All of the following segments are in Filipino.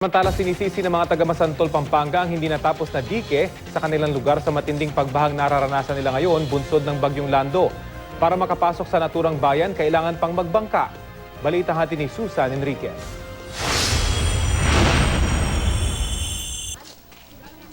Samantala sinisisi ng mga taga Masantol, Pampanga ang hindi natapos na dike sa kanilang lugar sa matinding pagbahang nararanasan nila ngayon bunsod ng Bagyong Lando. Para makapasok sa naturang bayan, kailangan pang magbangka. Balita hati ni Susan Enriquez.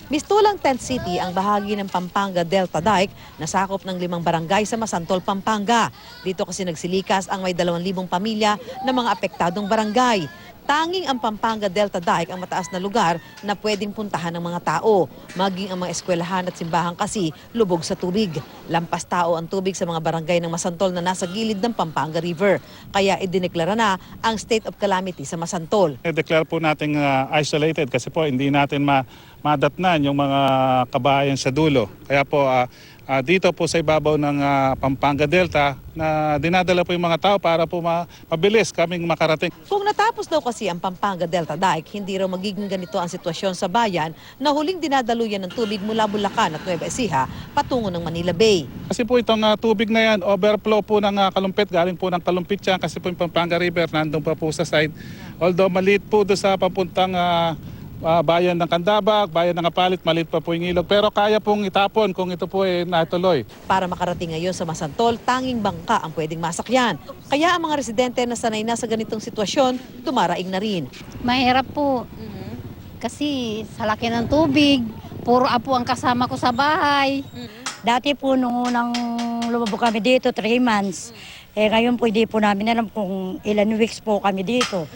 Mistulang Tent City ang bahagi ng Pampanga Delta Dike na sakop ng limang barangay sa Masantol, Pampanga. Dito kasi nagsilikas ang may 2,000 pamilya ng mga apektadong barangay. Tanging ang Pampanga Delta Dike ang mataas na lugar na pwedeng puntahan ng mga tao. Maging ang mga eskwelahan at simbahan kasi lubog sa tubig. Lampas tao ang tubig sa mga barangay ng Masantol na nasa gilid ng Pampanga River. Kaya idineklara na ang state of calamity sa Masantol. I-declare po natin uh, isolated kasi po hindi natin ma madatnan yung mga kabahayan sa dulo. Kaya po uh, uh, dito po sa ibabaw ng uh, Pampanga Delta na dinadala po yung mga tao para po ma- mabilis kaming makarating. Kung natapos daw kasi ang Pampanga Delta Dike, hindi raw magiging ganito ang sitwasyon sa bayan na huling dinadaluyan ng tubig mula Bulacan at Nueva Ecija patungo ng Manila Bay. Kasi po itong uh, tubig na yan, overflow po ng uh, kalumpit, galing po ng kalumpit yan kasi po yung Pampanga River nandun pa po sa side. Although maliit po doon sa papuntang uh, uh, bayan ng Kandabag, bayan ng Kapalit, maliit pa po yung ilog. Pero kaya pong itapon kung ito po ay natuloy. Para makarating ngayon sa Masantol, tanging bangka ang pwedeng masakyan. Kaya ang mga residente na sanay na sa ganitong sitwasyon, dumaraing na rin. Mahirap po. Kasi sa laki ng tubig, puro apo ang kasama ko sa bahay. Dati po nung unang lumabog kami dito, 3 months. Eh ngayon po hindi po namin alam kung ilan weeks po kami dito.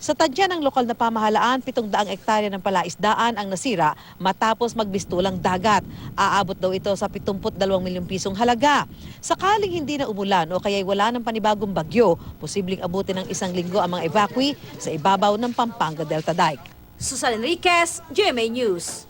Sa tadya ng lokal na pamahalaan, 700 ektarya ng palaisdaan ang nasira matapos magbistulang dagat. Aabot daw ito sa 72 milyong pisong halaga. Sakaling hindi na umulan o kaya'y wala ng panibagong bagyo, posibleng abutin ng isang linggo ang mga evacuee sa ibabaw ng Pampanga Delta Dike. Susan Enriquez, GMA News.